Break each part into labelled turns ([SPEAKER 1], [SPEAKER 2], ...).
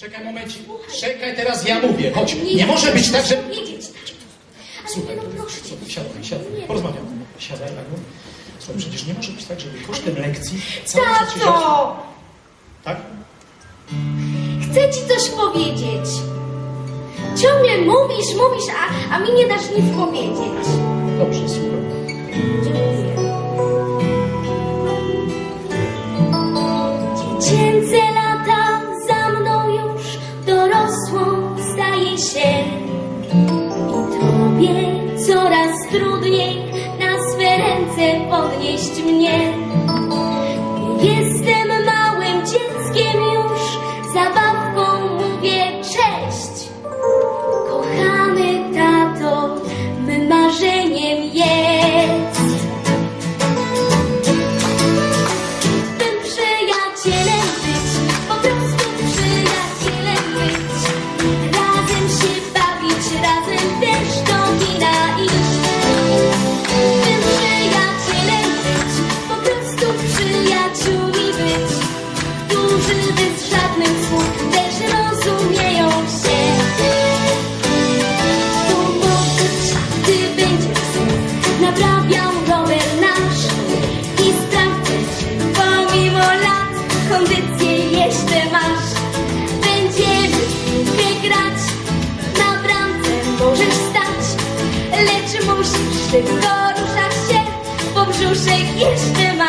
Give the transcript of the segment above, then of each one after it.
[SPEAKER 1] Czekaj momencik. Czekaj, teraz ja mówię. Chodź. Nie może być tak, że... Słuchaj,
[SPEAKER 2] no
[SPEAKER 1] siadaj, siadaj. Porozmawiam. Siadaj, Aniu. Słuchaj, przecież nie może być tak, żeby kosztem lekcji.
[SPEAKER 2] Tato!
[SPEAKER 1] Tak?
[SPEAKER 2] Chcę ci coś powiedzieć. Ciągle mówisz, mówisz, a, a mi nie dasz nic powiedzieć.
[SPEAKER 1] Dobrze, słuchaj.
[SPEAKER 2] Podnieść mnie. music is the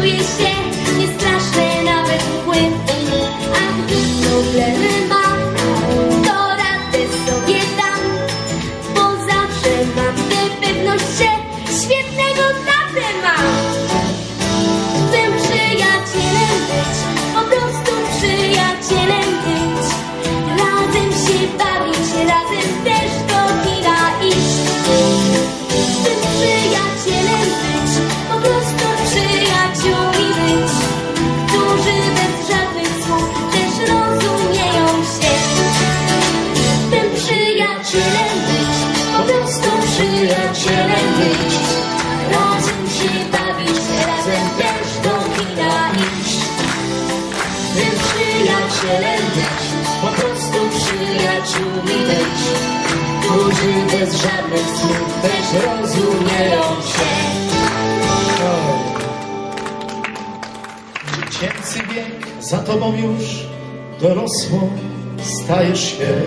[SPEAKER 2] we wish być. Razem się bawić, razem też do kina iść. Tym przyjacielem być, po prostu przyjaciółmi być. Którzy bez żadnych słów też rozumieją się.
[SPEAKER 1] Dziecięcy wiek za tobą już dorosłą stajesz się.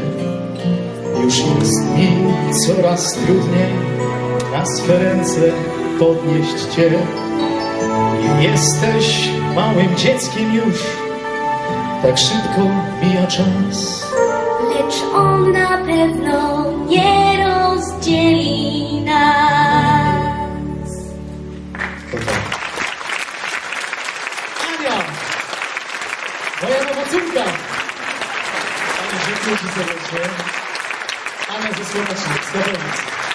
[SPEAKER 1] Już jest mi coraz trudniej na swe ręce podnieść cię. Jesteś małym dzieckiem już, tak szybko mija czas.
[SPEAKER 2] Lecz on na pewno nie rozdzieli nas.
[SPEAKER 1] Ania! Moja nowa córka! Ania, dziękuję Ci serdecznie. Ania ze Słowacji, z Katowic.